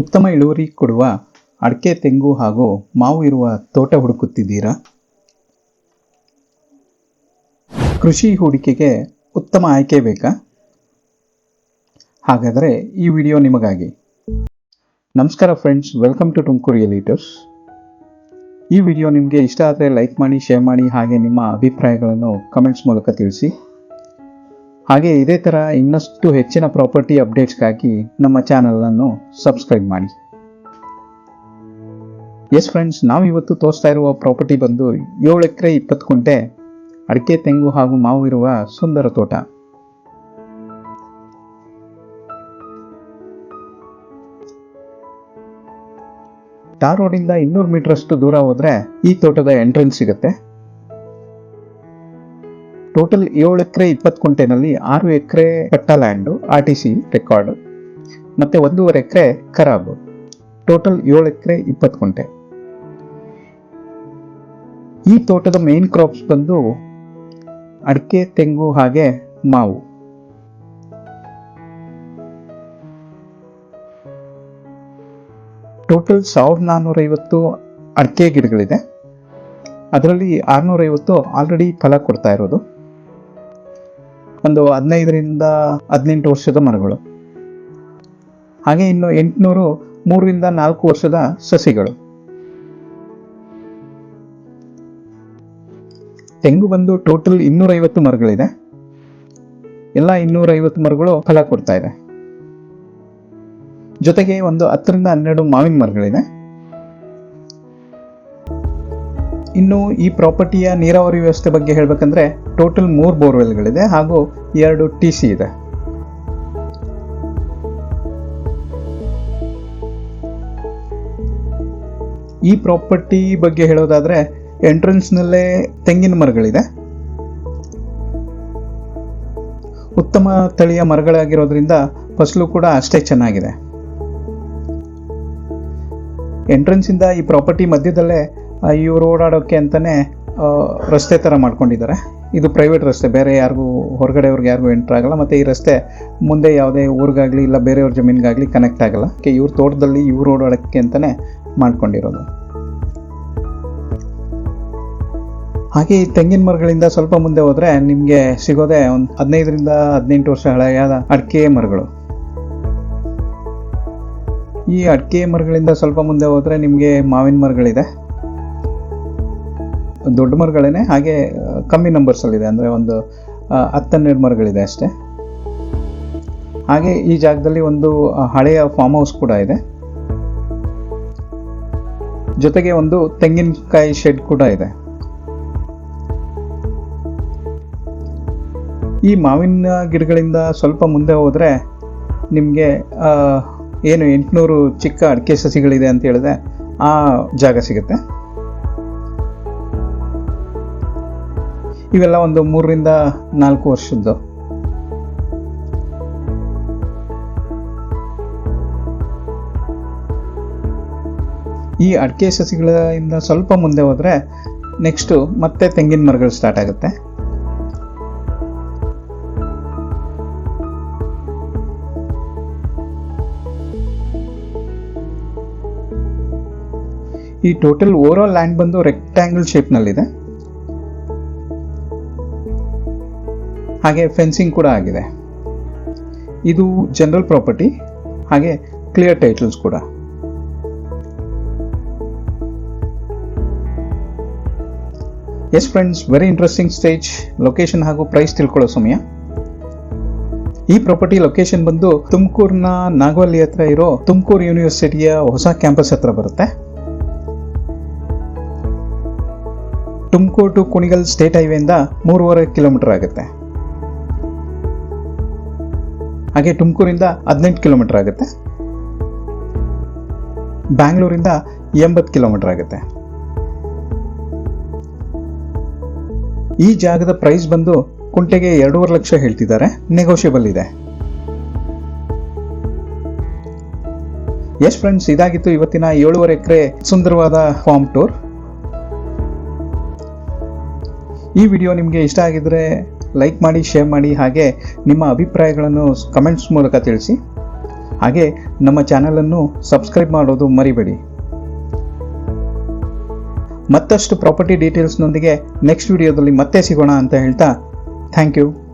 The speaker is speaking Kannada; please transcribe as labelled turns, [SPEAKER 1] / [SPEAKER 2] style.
[SPEAKER 1] ಉತ್ತಮ ಇಳುವರಿ ಕೊಡುವ ಅಡಿಕೆ, ತೆಂಗು ಹಾಗೂ ಮಾವು ಇರುವ ತೋಟ ಹುಡುಕುತ್ತಿದ್ದೀರಾ? ಕೃಷಿ ಹೂಡಿಕೆಗೆ ಉತ್ತಮ ಆಯ್ಕೆ ಬೇಕಾ? ಹಾಗಾದರೆ ಈ ವಿಡಿಯೋ ನಿಮಗಾಗಿ. ನಮಸ್ಕಾರ ಫ್ರೆಂಡ್ಸ್ ವೆಲ್ಕಮ್ ಟು ತುಮಕೂರು ಎಲಿಟರ್ಸ್ ಈ ವಿಡಿಯೋ ನಿಮಗೆ ಇಷ್ಟ ಆದರೆ ಲೈಕ್ ಮಾಡಿ ಶೇರ್ ಮಾಡಿ, ಹಾಗೆ ನಿಮ್ಮ ಅಭಿಪ್ರಾಯಗಳನ್ನು ಕಮೆಂಟ್ಸ್ ಮೂಲಕ ತಿಳಿಸಿ. ಹಾಗೆ ಇದೇ ಥರ ಇನ್ನಷ್ಟು ಹೆಚ್ಚಿನ ಪ್ರಾಪರ್ಟಿ ಅಪ್ಡೇಟ್ಸ್ಗಾಗಿ ನಮ್ಮ ಚಾನಲನ್ನು ಸಬ್ಸ್ಕ್ರೈಬ್ ಮಾಡಿ. ಎಸ್ ಫ್ರೆಂಡ್ಸ್ ನಾವು ಇವತ್ತು ತೋರಿಸ್ತಾ ಇರುವ ಪ್ರಾಪರ್ಟಿ ಬಂದು ಏಳು ಎಕರೆ ಇಪ್ಪತ್ತು ಕುಂಟೆ, ಅಡಿಕೆ, ತೆಂಗು ಹಾಗೂ ಮಾವು ಇರುವ ಸುಂದರ ತೋಟ. ಟಾರ್ ರೋಡಿಂದ ಇನ್ನೂರು ಮೀಟರ್ ಅಷ್ಟು ದೂರ ಹೋದ್ರೆ ಈ ತೋಟದ ಎಂಟ್ರೆನ್ಸ್ ಸಿಗುತ್ತೆ. ಟೋಟಲ್ ಏಳು ಎಕರೆ ಇಪ್ಪತ್ತು ಕುಂಟೆನಲ್ಲಿ ಆರು ಎಕರೆ ಕಟ್ಟ land R T C record ಮತ್ತೆ ಒಂದೂವರೆ ಎಕರೆ ಖರಾಬ್ ಟೋಟಲ್ ಏಳು ಎಕರೆ ಇಪ್ಪತ್ತು ಕುಂಟೆ ಈ ತೋಟದ ಮೇನ್ ಕ್ರಾಪ್ಸ್ ಬಂದು ಅಡಿಕೆ, ತೆಂಗು ಹಾಗೆ ಮಾವು. ಟೋಟಲ್ ಸಾವಿರದ ನಾನ್ನೂರೈವತ್ತು ಅಡಿಕೆ ಗಿಡಗಳಿದೆ. ಅದರಲ್ಲಿ ಆರುನೂರೈವತ್ತು ಆಲ್ರೆಡಿ ಫಲ ಕೊಡ್ತಾ ಇರೋದು. ಒಂದು ಹದಿನೈದರಿಂದ ಹದಿನೆಂಟು ವರ್ಷದ ಮರಗಳು. ಹಾಗೆ ಇನ್ನು ಎಂಟುನೂರು ಮೂರರಿಂದ ನಾಲ್ಕು ವರ್ಷದ ಸಸಿಗಳು. ತೆಂಗು ಬಂದು ಟೋಟಲ್ ಇನ್ನೂರೈವತ್ತು ಮರಗಳಿದೆ. ಎಲ್ಲ ಇನ್ನೂರೈವತ್ತು ಮರಗಳು ಫಲ ಕೊಡ್ತಾ ಇದೆ. ಜೊತೆಗೆ ಒಂದು ಹತ್ತರಿಂದ ಹನ್ನೆರಡು ಮಾವಿನ ಮರಗಳಿದೆ. ಇನ್ನು ಈ ಪ್ರಾಪರ್ಟಿಯ ನೀರಾವರಿ ವ್ಯವಸ್ಥೆ ಬಗ್ಗೆ ಹೇಳಬೇಕಂದ್ರೆ ಟೋಟಲ್ ಮೂರು ಬೋರ್ವೆಲ್ಗಳಿದೆ ಹಾಗೂ ಎರಡು ಟಿ ಸಿ ಇದೆ. ಈ ಪ್ರಾಪರ್ಟಿ ಬಗ್ಗೆ ಹೇಳೋದಾದ್ರೆ ಎಂಟ್ರೆನ್ಸ್ನಲ್ಲೇ ತೆಂಗಿನ ಮರಗಳಿದೆ. ಉತ್ತಮ ತಳಿಯ ಮರಗಳಾಗಿರೋದ್ರಿಂದ ಫಸಲು ಕೂಡ ಅಷ್ಟೇ ಚೆನ್ನಾಗಿದೆ. ಎಂಟ್ರೆನ್ಸ್ ಇಂದ ಈ ಪ್ರಾಪರ್ಟಿ ಮಧ್ಯದಲ್ಲೇ ಇವ್ರು ಓಡಾಡೋಕ್ಕೆ ಅಂತಲೇ ರಸ್ತೆ ಥರ ಮಾಡ್ಕೊಂಡಿದ್ದಾರೆ. ಇದು ಪ್ರೈವೇಟ್ ರಸ್ತೆ, ಬೇರೆ ಯಾರಿಗೂ ಹೊರಗಡೆಯವ್ರಿಗೆ ಯಾರಿಗೂ ಎಂಟ್ರ್ ಆಗಲ್ಲ. ಮತ್ತು ಈ ರಸ್ತೆ ಮುಂದೆ ಯಾವುದೇ ಊರಿಗಾಗಲಿ ಇಲ್ಲ ಬೇರೆಯವ್ರ ಜಮೀನಿಗಾಗಲಿ ಕನೆಕ್ಟ್ ಆಗಲ್ಲ. ಕೆ ಇವ್ರ ತೋಟದಲ್ಲಿ ಇವ್ರು ಓಡಾಡೋಕ್ಕೆ ಅಂತಲೇ ಮಾಡ್ಕೊಂಡಿರೋದು. ಹಾಗೆ ಈ ತೆಂಗಿನ ಮರಗಳಿಂದ ಸ್ವಲ್ಪ ಮುಂದೆ ಹೋದರೆ ನಿಮಗೆ ಸಿಗೋದೇ ಒಂದು ಹದಿನೈದರಿಂದ ಹದಿನೆಂಟು ವರ್ಷ ಹಳೆಯಾದ ಅಡಿಕೆ ಮರಗಳು. ಈ ಅಡಿಕೆ ಮರಗಳಿಂದ ಸ್ವಲ್ಪ ಮುಂದೆ ಹೋದರೆ ನಿಮಗೆ ಮಾವಿನ ಮರಗಳಿದೆ. ದೊಡ್ಡ ಮರಗಳೇನೆ, ಹಾಗೆ ಕಮ್ಮಿ ನಂಬರ್ಸಲ್ಲಿದೆ ಅಂದರೆ ಒಂದು ಹತ್ತನ್ನೆರಡು ಮರಗಳಿದೆ ಅಷ್ಟೇ. ಹಾಗೆ ಈ ಜಾಗದಲ್ಲಿ ಒಂದು ಹಳೆಯ ಫಾರ್ಮ್ ಹೌಸ್ ಕೂಡ ಇದೆ. ಜೊತೆಗೆ ಒಂದು ತೆಂಗಿನಕಾಯಿ ಶೆಡ್ ಕೂಡ ಇದೆ. ಈ ಮಾವಿನ ಗಿಡಗಳಿಂದ ಸ್ವಲ್ಪ ಮುಂದೆ ಹೋದರೆ ನಿಮಗೆ ಏನು ಎಂಟುನೂರು ಚಿಕ್ಕ ಅಡಿಕೆ ಸಸಿಗಳಿದೆ ಅಂತ ಹೇಳಿದೆ ಆ ಜಾಗ ಸಿಗುತ್ತೆ. ಇವೆಲ್ಲ ಒಂದು ಮೂರರಿಂದ ನಾಲ್ಕು ವರ್ಷದ್ದು. ಈ ಅಡಿಕೆ ಸಸಿಗಳಿಂದ ಸ್ವಲ್ಪ ಮುಂದೆ ಹೋದರೆ ನೆಕ್ಸ್ಟು ಮತ್ತೆ ತೆಂಗಿನ ಮರಗಳು ಸ್ಟಾರ್ಟ್ ಆಗುತ್ತೆ. ಈ ಟೋಟಲ್ ಓವರ್ ಲ್ಯಾಂಡ್ ಬಂದು ರೆಕ್ಟ್ಯಾಂಗಲ್ ಶೇಪ್ನಲ್ಲಿದೆ ಹಾಗೆ ಫೆನ್ಸಿಂಗ್ ಕೂಡ ಆಗಿದೆ. ಇದು ಜನರಲ್ ಪ್ರಾಪರ್ಟಿ ಹಾಗೆ ಕ್ಲಿಯರ್ ಟೈಟಲ್ಸ್ ಕೂಡ. Yes friends very interesting stage location ಹಾಗೂ ಪ್ರೈಸ್ ತಿಳ್ಕೊಳ್ಳೋ ಸಮಯ. ಈ ಪ್ರಾಪರ್ಟಿ ಲೊಕೇಶನ್ ಬಂದು ತುಮಕೂರಿನ ನಾಗವಲ್ಲಿ ಹತ್ರ ಇರೋ ತುಮಕೂರು ಯೂನಿವರ್ಸಿಟಿಯ ಹೊಸ ಕ್ಯಾಂಪಸ್ ಹತ್ರ ಬರುತ್ತೆ. ತುಮಕೂರು ಟು ಕುಣಿಗಲ್ ಸ್ಟೇಟ್ ಹೈವೇಯಿಂದ ಮೂರುವರೆ ಕಿಲೋಮೀಟರ್ ಆಗುತ್ತೆ. ಹಾಗೆ ತುಮಕೂರಿಂದ ಹದಿನೆಂಟು ಕಿಲೋಮೀಟರ್ ಆಗುತ್ತೆ. ಬ್ಯಾಂಗ್ಳೂರಿಂದ ಎಂಬತ್ತು ಕಿಲೋಮೀಟರ್ ಆಗುತ್ತೆ. ಈ ಜಾಗದ ಪ್ರೈಸ್ ಬಂದು ಕುಂಟೆಗೆ ಎರಡೂವರೆ ಲಕ್ಷ ಹೇಳ್ತಿದ್ದಾರೆ. ನೆಗೋಷಿಯಬಲ್ ಇದೆ. ಎಸ್ ಫ್ರೆಂಡ್ಸ್ ಇದಾಗಿತ್ತು ಇವತ್ತಿನ ಏಳುವರೆ ಎಕರೆ ಸುಂದರವಾದ ಫಾರ್ಮ್ ಟೂರ್ ಈ ವಿಡಿಯೋ ನಿಮಗೆ ಇಷ್ಟ ಆಗಿದ್ರೆ ಲೈಕ್ ಮಾಡಿ ಶೇರ್ ಮಾಡಿ ಹಾಗೆ ನಿಮ್ಮ ಅಭಿಪ್ರಾಯಗಳನ್ನು ಕಮೆಂಟ್ಸ್ ಮೂಲಕ ತಿಳಿಸಿ. ಹಾಗೆ ನಮ್ಮ ಚಾನಲನ್ನು ಸಬ್ಸ್ಕ್ರೈಬ್ ಮಾಡೋದು ಮರಿಬೇಡಿ. ಮತ್ತಷ್ಟು ಪ್ರಾಪರ್ಟಿ ಡೀಟೇಲ್ಸ್ನೊಂದಿಗೆ ನೆಕ್ಸ್ಟ್ ವಿಡಿಯೋದಲ್ಲಿ ಮತ್ತೆ ಸಿಗೋಣ ಅಂತ ಹೇಳ್ತಾ ಥ್ಯಾಂಕ್ ಯು